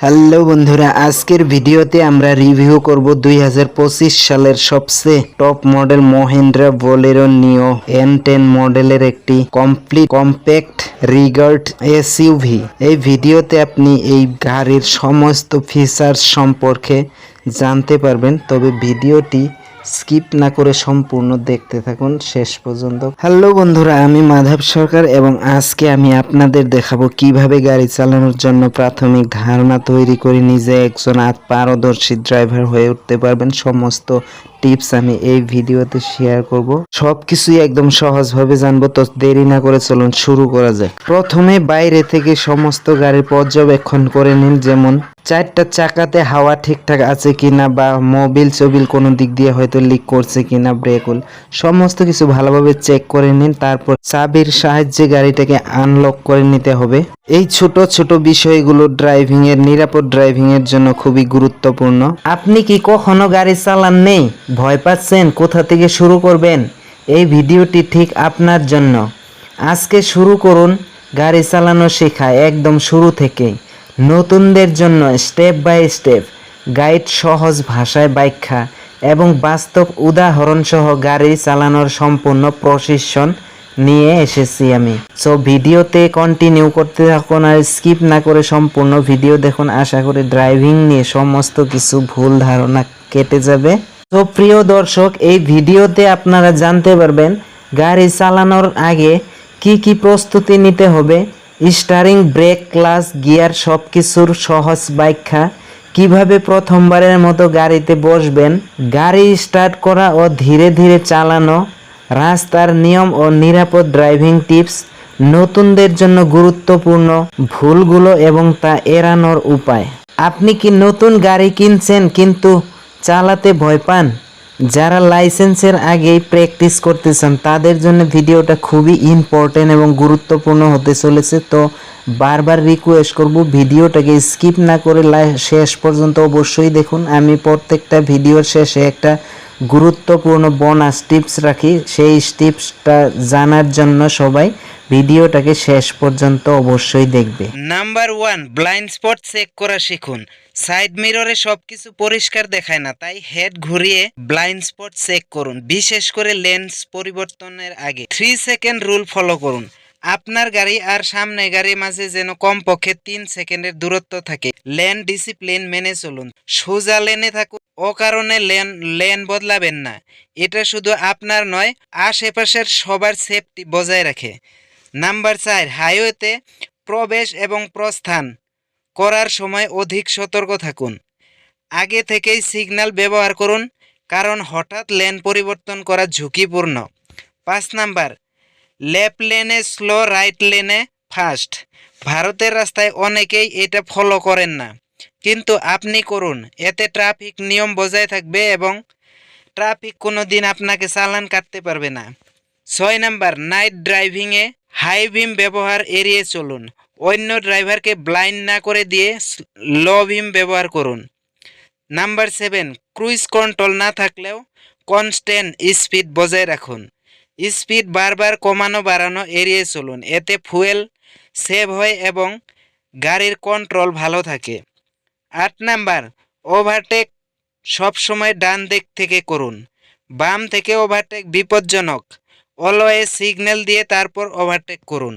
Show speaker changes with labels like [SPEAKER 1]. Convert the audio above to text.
[SPEAKER 1] Hello বন্ধুরা, আজকের ভিডিওতে আমরা রিভিউ করব দুই হাজার পঁচিশ সালের সবচেয়ে top model Mahindra Bolero Neo N ten মডেলের একটি কমপ্লিট কম্প্যাক্ট রিগার্ড এসইউভি। এই ভিডিওতে আপনি এই গাড়ির সমস্ত ফিচার্স সম্পর্কে জানতে পারবেন, তবে ভিডিওটি স্কিপ না করে সম্পূর্ণ দেখতে থাকুন শেষ পর্যন্ত। হ্যালো বন্ধুরা, আমি মাধব সরকার এবং আজকে আমি আপনাদের দেখাবো কীভাবে গাড়ি চালানোর জন্য প্রাথমিক ধারণা তৈরি করে নিজে একজন পারদর্শী ড্রাইভার হয়ে উঠতে পারবেন। সমস্ত টিপস আমি এই ভিডিওতে শেয়ার করব। সবকিছুই একদম সহজ সহজভাবে জানব, তো দেরি না করে চলুন শুরু করা যাক। প্রথমে বাইরে থেকে সমস্ত গাড়ি পর্যবেক্ষণ করে নিন, যেমন চারটা চাকাতে হাওয়া ঠিকঠাক আছে কিনা বা মোবিল চবিল কোনো দিক দিয়ে হয়তো লিক করছে কিনা ব্রেকুল সমস্ত কিছু ভালোভাবে চেক করে নিন, তারপর চাবির সাহায্যে গাড়িটাকে আনলক করে নিতে হবে। এই ছোট ছোট বিষয়গুলো ড্রাইভিং এর নিরাপদ ড্রাইভিং এর জন্য খুবই গুরুত্বপূর্ণ। আপনি কি কখনো গাড়ি চালান নেই ভয় পাচ্ছেন, কোথা থেকে শুরু করবেন? এই ভিডিওটি ঠিক আপনার জন্য। আজকে শুরু করুন গাড়ি চালানো শেখা, একদম শুরু থেকেই নতুনদের জন্য স্টেপ বাই স্টেপ গাইড সহজ ভাষায় ব্যাখ্যা এবং বাস্তব উদাহরণ সহ গাড়ি চালানোর সম্পূর্ণ প্রশিক্ষণ নিয়ে এসেছি আমি। সো ভিডিওতে কন্টিনিউ করতে থাকুন আর স্কিপ না করে সম্পূর্ণ ভিডিও দেখুন। আশা করি ড্রাইভিং নিয়ে সমস্ত কিছু ভুল ধারণা কেটে যাবে। তো প্রিয় দর্শক, এই ভিডিওতে আপনারা জানতে পারবেন, গাড়ি চালানোর আগে কি কি প্রস্তুতি নিতে হবে স্টারিং ব্রেক ক্লাস গিয়ার সব কিছুর সহজ ব্যাখ্যা, কীভাবে প্রথমবারের মতো গাড়িতে বসবেন, গাড়ি স্টার্ট করা ও ধীরে ধীরে চালানো, রাস্তার নিয়ম ও নিরাপদ ড্রাইভিং টিপস নতুনদের জন্য গুরুত্বপূর্ণ ভুলগুলো এবং তা এড়ানোর উপায়। আপনি কি নতুন গাড়ি কিনছেন, কিন্তু চালাতে ভয় পান। যারা লাইসেন্সের আগেই প্র্যাকটিস করতেছেন, তাদের জন্য ভিডিওটা খুবই ইম্পর্টেন্ট এবং গুরুত্বপূর্ণ হতে চলেছে। তো বারবার রিকোয়েস্ট করব ভিডিওটাকে স্কিপ না করে শেষ পর্যন্ত অবশ্যই দেখুন। আমি প্রত্যেকটা ভিডিওর শেষে একটা গুরুত্বপূর্ণ বোনাস টিপস রাখি। সেই টিপসটা জানার জন্য সবাই ভিডিওটাকে শেষ পর্যন্ত অবশ্যই দেখবে।
[SPEAKER 2] Number one blind spot check করা শিখুন। সাইড মিররে সবকিছু পরিষ্কার দেখায় না, তাই হেড ঘুরিয়ে ব্লাইন্ড স্পট চেক করুন, বিশেষ করে লেন্স পরিবর্তনের আগে। থ্রি সেকেন্ড রুল ফলো করুন। আপনার গাড়ি আর সামনে গাড়ির মাঝে যেন কমপক্ষে তিন সেকেন্ডের দূরত্ব থাকে। লেন ডিসিপ্লিন মেনে চলুন। সোজা লেনে থাকুন। ও কারণে লেন লেন বদলাবেন না। এটা শুধু আপনার নয়, আশেপাশের সবার সেফটি বজায় রাখে। নাম্বার চার, হাইওয়েতে প্রবেশ এবং প্রস্থান করার সময় অধিক সতর্ক থাকুন। আগে থেকেই সিগন্যাল ব্যবহার করুন, কারণ হঠাৎ লেন পরিবর্তন করা ঝুঁকিপূর্ণ। পাঁচ নাম্বার লেফট লেনে স্লো রাইট লেনে ফাস্ট ভারতের রাস্তায় অনেকেই এটা ফলো করেন না। কিন্তু আপনি করুন, এতে ট্রাফিক নিয়ম বজায় থাকবে এবং ট্রাফিক কোনো দিন আপনাকে চালান কাটতে পারবে না। ছয় নাম্বার নাইট ড্রাইভিংয়ে হাই বিম ব্যবহার এড়িয়ে চলুন। অন্য ড্রাইভারকে ব্লাইন্ড না করে দিয়ে লো বিম ব্যবহার করুন। নাম্বার সেভেন ক্রুইজ কন্ট্রোল না থাকলেও কনস্ট্যান্ট স্পিড বজায় রাখুন। স্পিড বারবার কমানো বাড়ানো এড়িয়ে চলুন। এতে ফুয়েল সেভ হয় এবং গাড়ির কন্ট্রোল ভালো থাকে। আট নাম্বার, ওভারটেক সবসময় ডান দিক থেকে করুন। বাম থেকে ওভারটেক বিপজ্জনক। অলওয়ে সিগন্যাল দিয়ে তারপর ওভারটেক করুন।